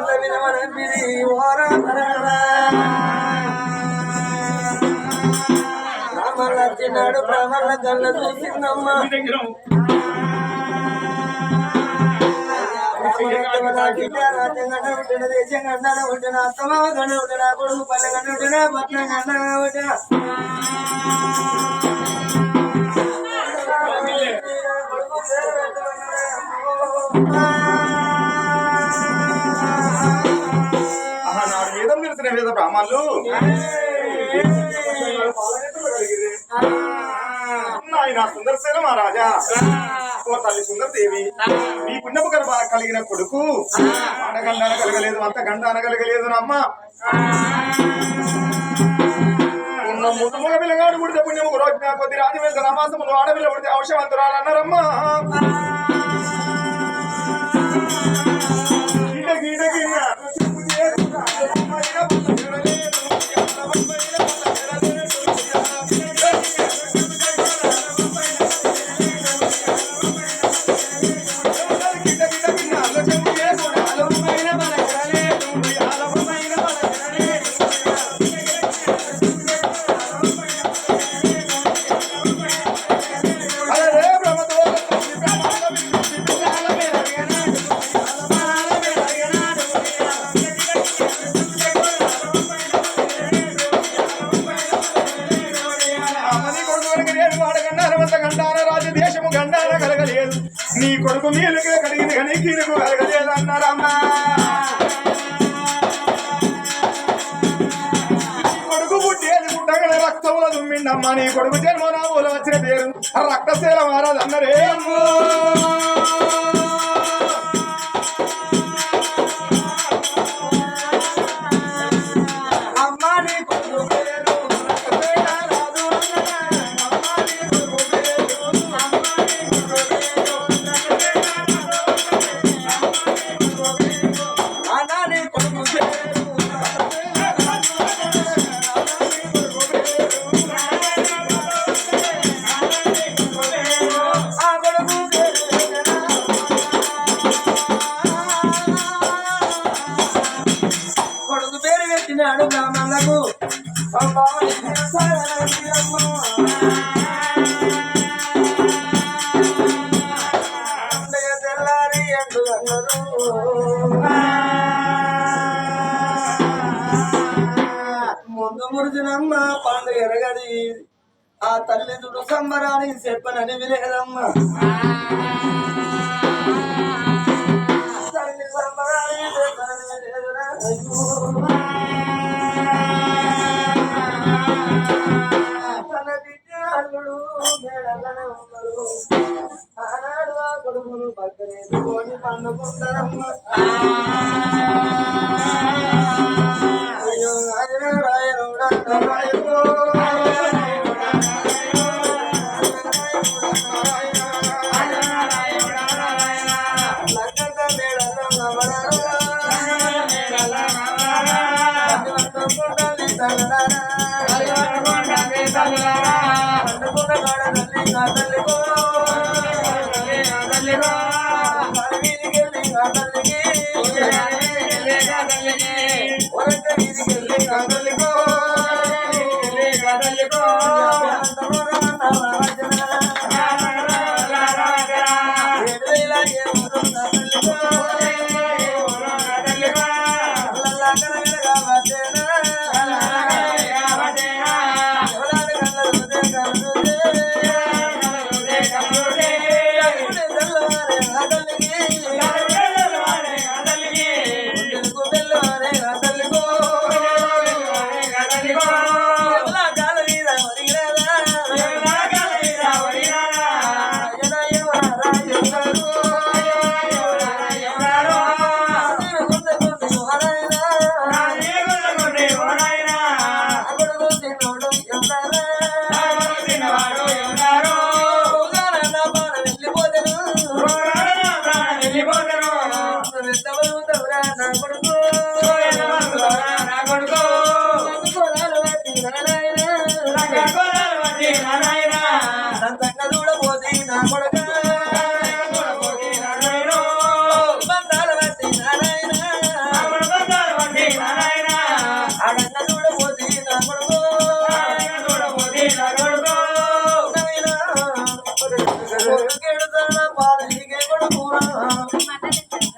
భరతుల బ్రాహ్మణుల వినమనంపిది ఓరా దేశం గండాన పుట్టిన గండ పుట్టిన కొడుకు పల్లె గండ పుట్టిన పట్నం గండ పుట్టిన వేదం బ్రాహ్మణులు? నాయన సుందరసేన మహారాజా. ఓ తల్లి సుందరదేవి మీ పుణ్యపు గర్భ కలిగిన కొడుకు. ఆడగండ అనగలగలేదు అంత గండ అనగలగలేదు పిల్లగాడు పుడితే పుణ్యము రోజున కొద్ది రాజు వెళ్తే నమాసములు ఆడపిల్ల పుడితే అవసరవంతురాలు అన్నారమ్మా. రక్తముల దుమ్మిండమ్మా. నీ కొడుకు జన్మనామూల వచ్చిన పేరు రక్తశీల మారాదు అన్నరే ఆ తల్లిదుడు సంబరానికి చెప్పనని విలేదమ్మా తల్లి సంబరానికి చెప్పనని తన బిడ్డ అల్లుడు మేడల్లనే ఉన్నాడు. ఆనాడు ఆ కొడుకును పక్కనేసుకొని పండుకుంటారమ్మ అయ్యో ఆయన రాయనుడా రాయనుడా. తగరారా. పండుకున్న కాడ తల్లి నా తల్లికో. నా తల్లికి. నా తల్లికో.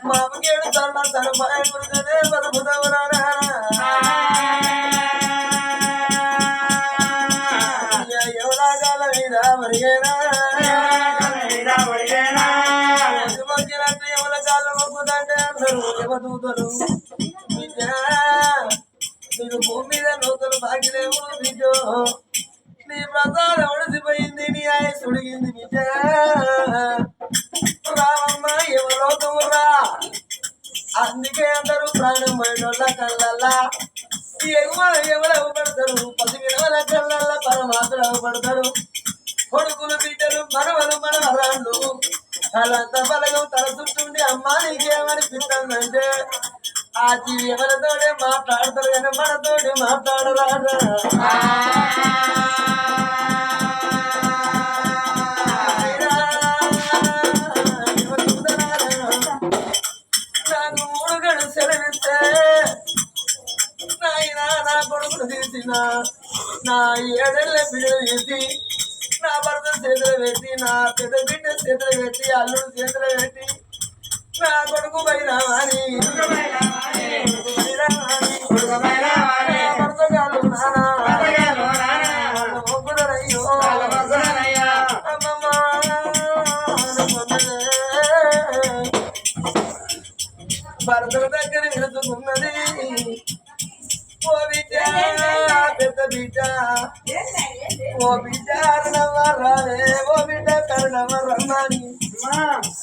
మామకేడు తన తన భయం గురుగనే బతుకుతావరా ఎవరాగాల మీద మరిగేనా ఎవరి కాళ్ళు మొక్కుదంటే అందరూ ఎవరు మీకు భూమి మీద నూతలు బాగిలేవు మీకు నీ ప్రసాదం ఒడిసిపోయింది నీ ఆయుస్ ఉడిగింది బిడ్డ రామమ్మ ఎవరోకమురా అందుకే అందరూ ప్రాణం పోయినోళ్ళ కళ్ళల్లా. ఎగువ ఎవరు పడతారు పది విలువల కళ్ళల్లా పరమాత్రులు పడతారు కొడుకులు బిడ్డలు మనవలు మనవరాళ్ళు వాళ్ళంతా బలగం తల చుట్టుండి అమ్మా నీకేమనిపిస్తుందంటే ఆ జీవి ఎవరితోడే మాట్లాడతారు కానీ మనతోటి మాట్లాడరాడా చేతులు పెట్టి అల్లుడు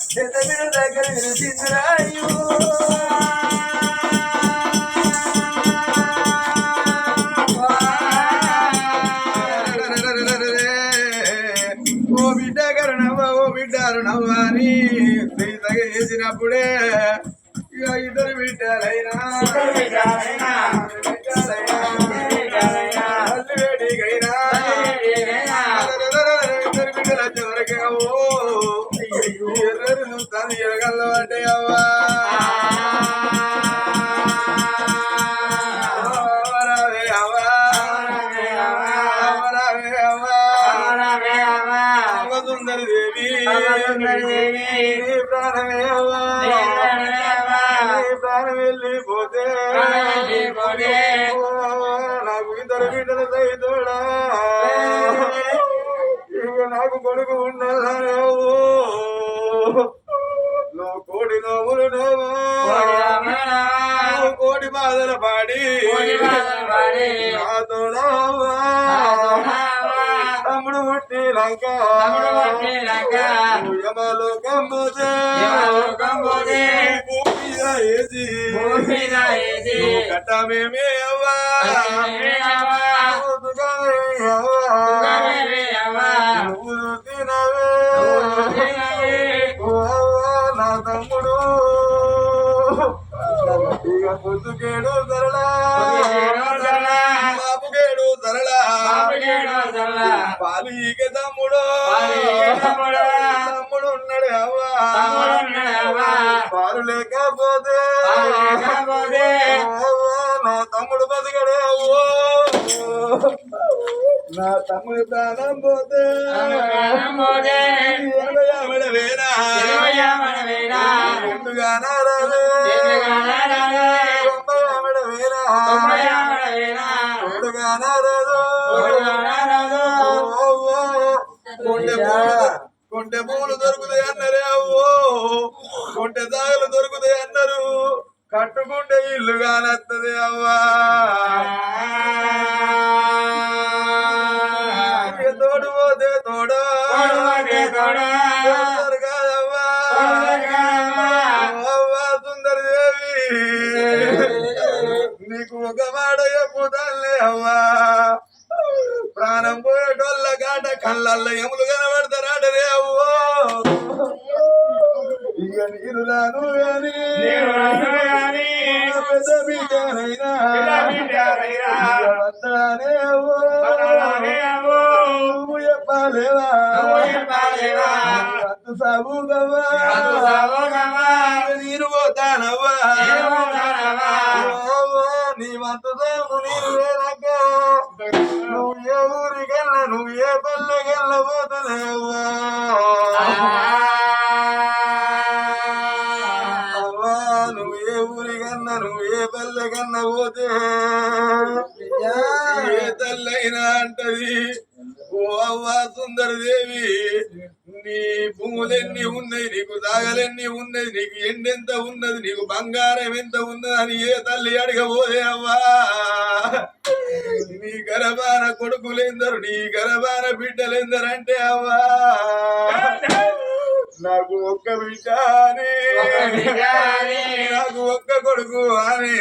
పెద్ద దగ్గర వెళుతున్నాయో ఓ బిడ్డ కరుణవ్వ ఓ బిడ్డ అరుణవ్వ అని చేసినప్పుడే ఇద్దరు బిడ్డల సైతోడా ఇక నాకు కొడుకు ఉండాలని నువ్వు కోడి నవ్వులు నోము నువ్వు కోడి బాధలు పాడి నాతోడా తమ్ముడు పుట్టినాక యమలో కంబోజే భూమి మీద నువ్వు కట్టమేమే అవ్వా? నా తమ్ముడు. ఇక పొద్దుకేడు సరళా బాబుకేడు సరళా పాలు ఈగ తమ్ముడు. తమ్ముడు. ఉన్నాడు అవ్వా? పాలు లేకపోతే నా తమ్ముడు బతికడే. అవ్వో నా తమ్ముడు ప్రాణం పోతే. కొండె పూలు దొరుకుతాయి అన్నరే. అవ్వో కొండె దాగలు దొరుకుతాయి అన్నారు. కట్టుకుంటే ఇల్లు కానత్తది అవ్వా. తోడు పోతే తోడా? నీకు ఒక మాట చెప్పుతాలే అవ్వా. ప్రాణం పోయేటోళ్ళ కాట కళ్ళల్ల ఎములు కనబడతారాడరే అవ్వో. రాను గాని పెద్ద అవ్వో. నువ్వు చెప్పాలేవా? సాగుగవ్వా నీరు పోతానవ్వా? ఓ, నీ వంత దేవుడు నీరు వేరక్క నువ్వు ఏ ఊరికెళ్ళ నువ్వు ఏ పల్లెకెళ్ళ పోతలేవా? పోతే ఏ తల్లైనా అంటది. ఓ అవ్వ సుందరదేవి నీ భూములెన్ని ఉన్నాయి నీకు దాగలెన్ని ఉన్నది నీకు ఎండెంత ఉన్నది నీకు బంగారం ఎంత ఉన్నది అని ఏ తల్లి అడగబోదే అవ్వా? నీ కొడుకులు కొడుకులెందరు నీ గర్భాన బిడ్డలెందరంటే అవ్వా? నాకు ఒక్క అని నాకు ఒక్క కొడుకు అని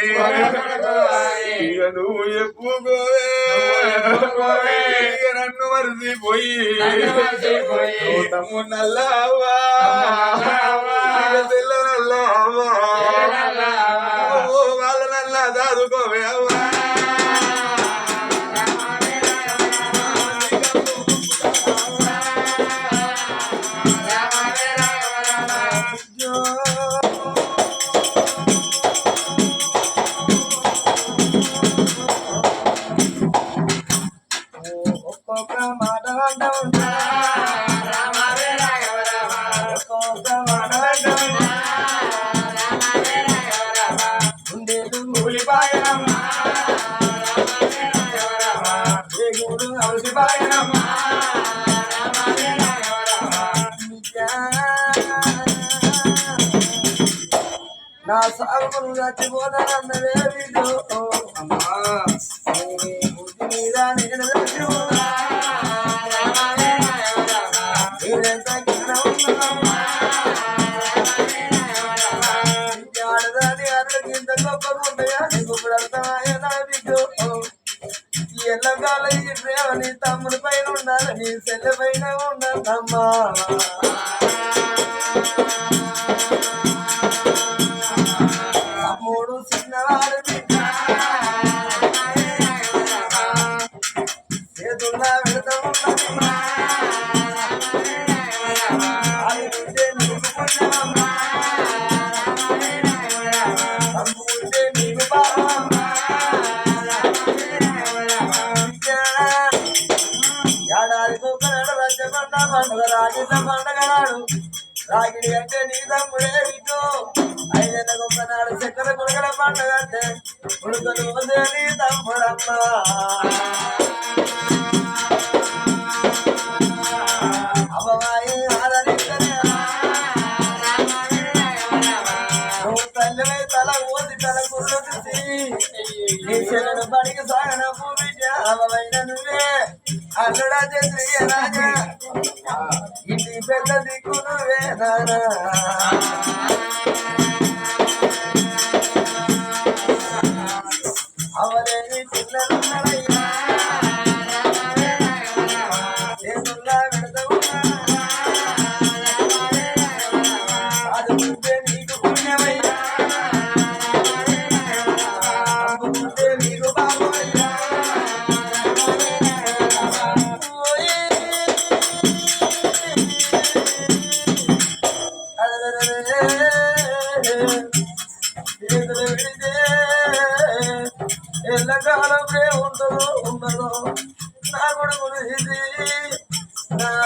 ఇక నువ్వు చెప్పుకోవే ఇక నన్ను మరిచిపోయి. నువ్వు తమ్ము నల్లవ్వా. ఇక తెల్ల నల్లవ్వా. సాగులు అమ్మా. నీ బుద్ధి మీద నేను చచ్చిపోతా మీరెంత జ్ఞానం ఉన్నదమ్మా ఆడదాని అరుడికి ఇంత గొప్పగా ఉంటాయా నీకు ఇప్పుడు ఎల్లకాల ఈ ప్రేమ నీ తమ్ముడి పైన ఉండాలి నీ చెల్లె పైన ఉండాలమ్మా పండగలాడు రాగిత రాగిడి అంటే నీ తమ్ముడే ఇటు గొప్ప నాడు చక్కెర కొడుకల పండగ అంటే కొడుకలు వదే నీ తమ్ముడమ్మ. అమ్మవాయి ఆదరించనే. తల్లివై తల ఊసి తల కుర్రు నీ చెల్లెను బడికి సాగన భూమి నువ్వే. అల్లుడా చేసి రాజా. నువ్వే నానా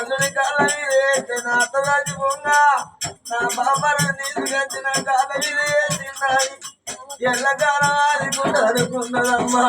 నా అల్లుడి కాళ్ళ మీద వేస్తే నా బాబరు పొంగ గచ్చిన బాబారు నీళ్ళు కట్టి ఎల్లకాలం అది కూడా అనుకున్నదమ్మా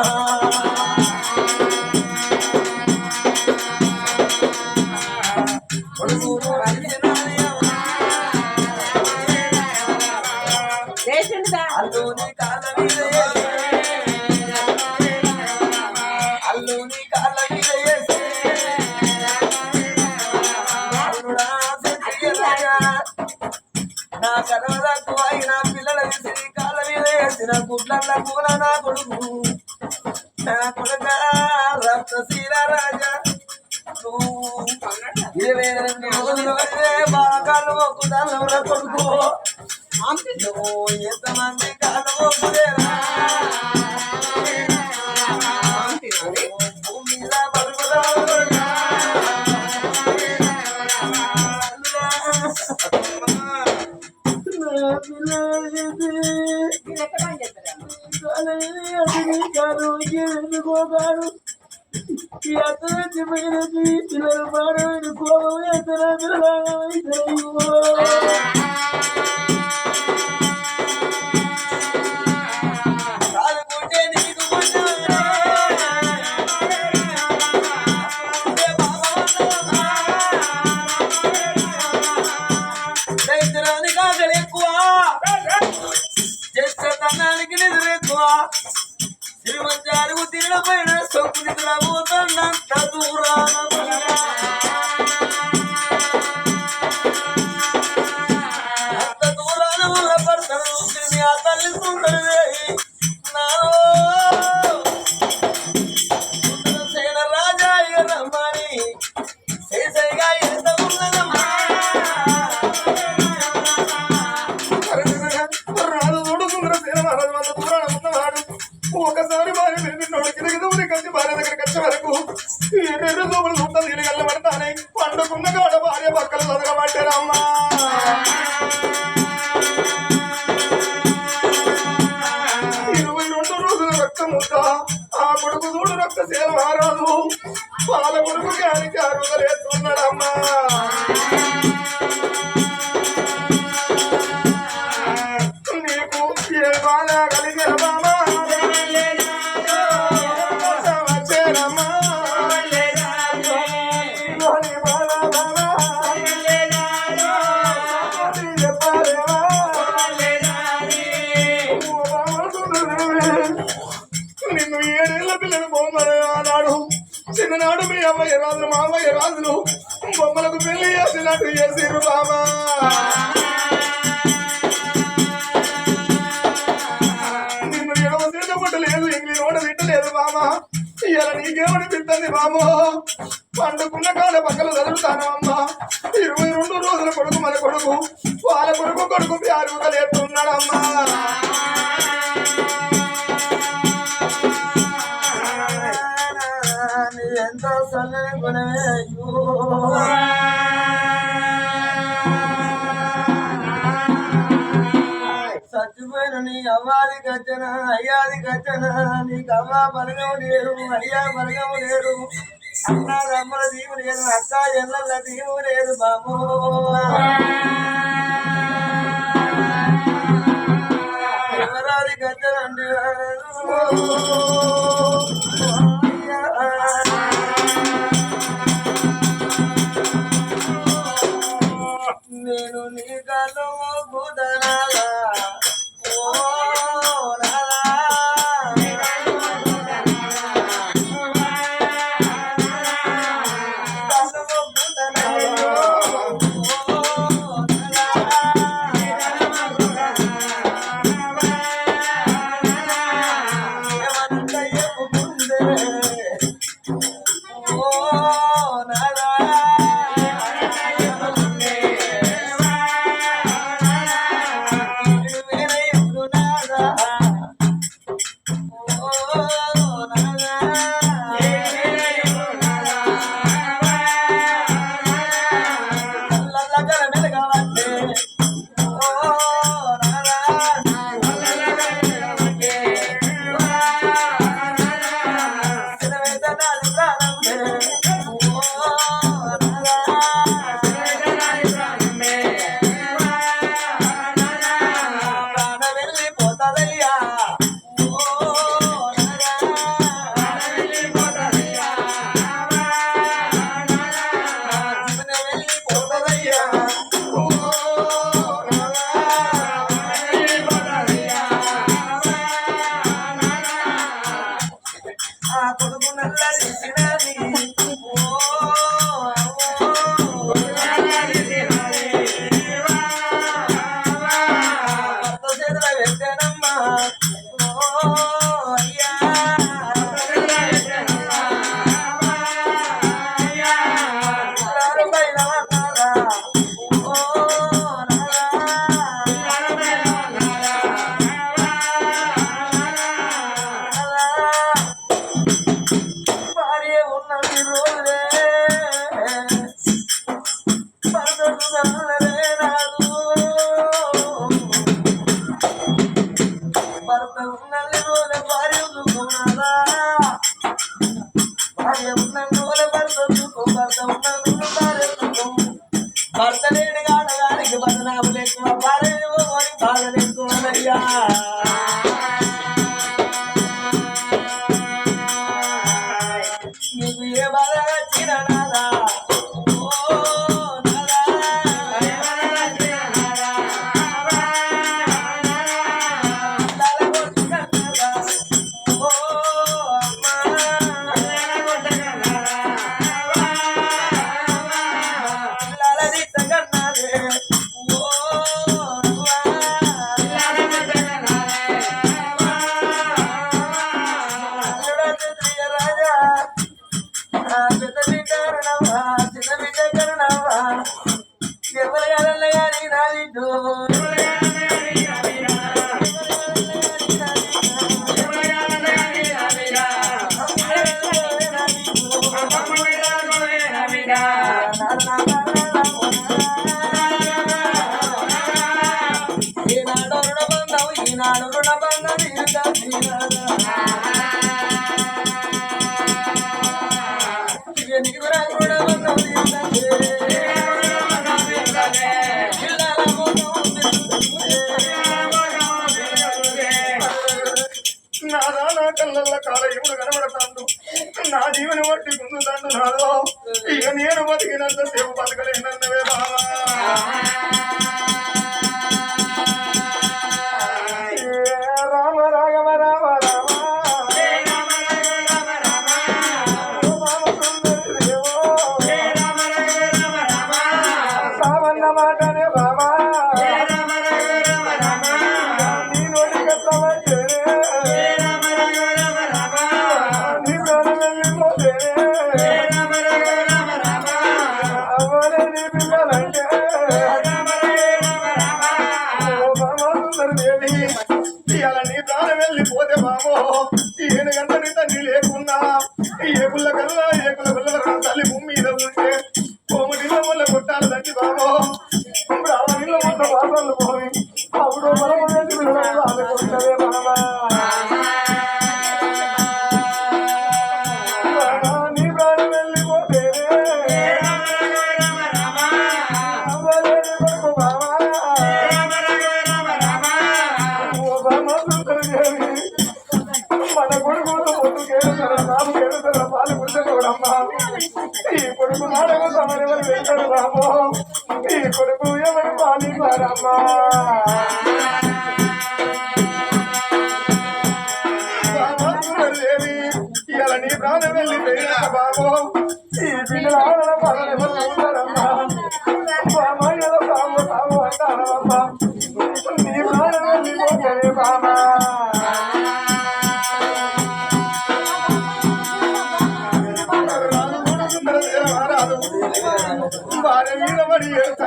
ఎందుకోగాడు ఈ అతనికి పోయినది పిల్లలు మాడని కోపం ఎత్తన దేవామో పండుకున్న కాల పక్కన చదువుతాను అమ్మా. ఇరవై రెండు రోజుల కొడుకు మన కొడుకు వాళ్ళ కొడుకు కొడుకు ప్యారుగా లేపుతున్నాడమ్మా ఎంతో సల్లని కొనే నీ అవ్వాలి గచ్చన అయ్యాది గచ్చన నీకు అవ్వ బలగం లేరు అయ్యా బలగం లేరు. అన్నదమ్మల దీవు లేదు అక్క ఎల్ల దీవు లేదు బాబు. ఎవరాది గచ్చన అంటే? నేను నీ గలవా 那 love. నా జీవన బట్టి గుందుతాడు నాదో ఇక నేను బతికినంత సేపు బతకలేనన్నవే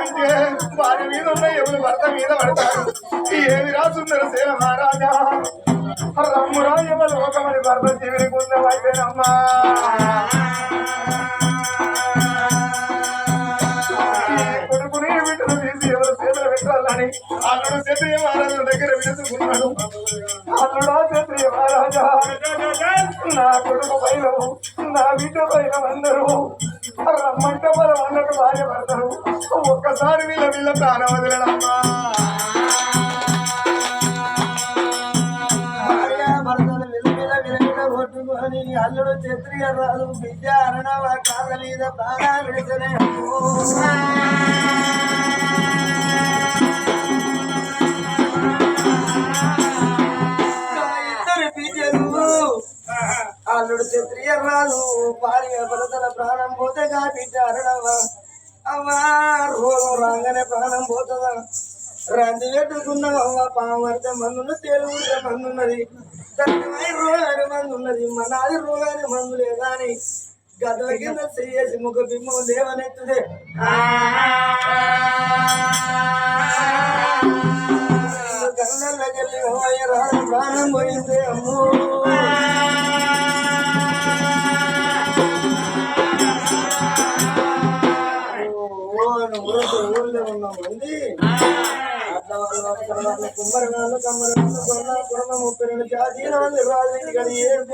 అంటే వారి మీద ఉన్న ఎవరు భర్త మీద పడతారు? ఏమి రాసుందరు సేన మహారాజా? రమ్మురా ఎవరు లోకమని భర్త జీవిని కుందమైపోయినమ్మా కొడుకుని బిడ్డలు తీసి ఎవరు చేతులు పెట్టాలని అల్లుడు క్షత్రియ మహారాజు దగ్గర వేసుకున్నాడు అల్లుడా క్షత్రియ మహారాజా? నా కొడుకు పైన నా బిడ్డ పైన అందరూ రమ్మంట బలం అన్నట్టు భార్య పడతారు ఒక్కసారి వీళ్ళ వీళ్ళ ప్రాణం వదిలడమ్మా. అల్లుడు క్షత్రియ రాజు బిడ్డ అరణవ కాదలీద ప్రాణాలు ప్రాణా అల్లుడు క్షత్రియ రాజు భార్య భరతల ప్రాణం పోతేగా బిడ్డ అరణవ అవ్వా రోగం రాగానే ప్రాణం పోతుందా? రంది పెట్టుకున్నావు అవ్వ పామర్త మందున్న తెలుగు మందున్నది. తనమై రోగాని మందు ఉన్నది మనాది రోగాని మందు లేదా అని గదల కింద చేసి ముఖ బిమ్మం లేవనెత్తుదే కళ్ళకెళ్ళి రాజు ప్రాణం పోయిందే అమ్మో. వాళ్ళు అక్కడ కొన్న ముప్పై రెండు జాతీయుల వాళ్ళు రాజు ఇక్కడ ఏడు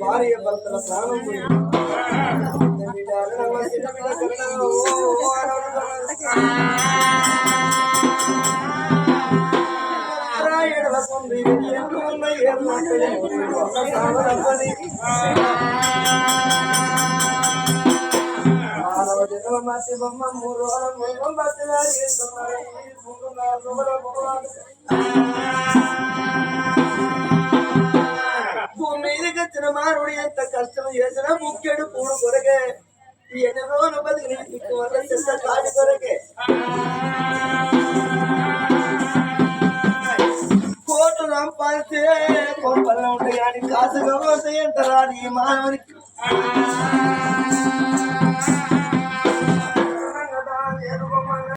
భార్య భర్తల ప్రాణం భూమి నా లోపల భగవాన్. భూమి మీదకి వచ్చిన మానవుడు ఎంత కష్టం చేసినా ముఖ్యుడు పూడు కొరకే ఎన్ని రోజులు బతికి నీకు వల్ల చెత్త కాటి కొరకే కోట్లు సంపాదిస్తే కొంపల్లో ఉంటాయి కానీ కాసుగా పోతే ఎంత రాని ఈ మానవునికి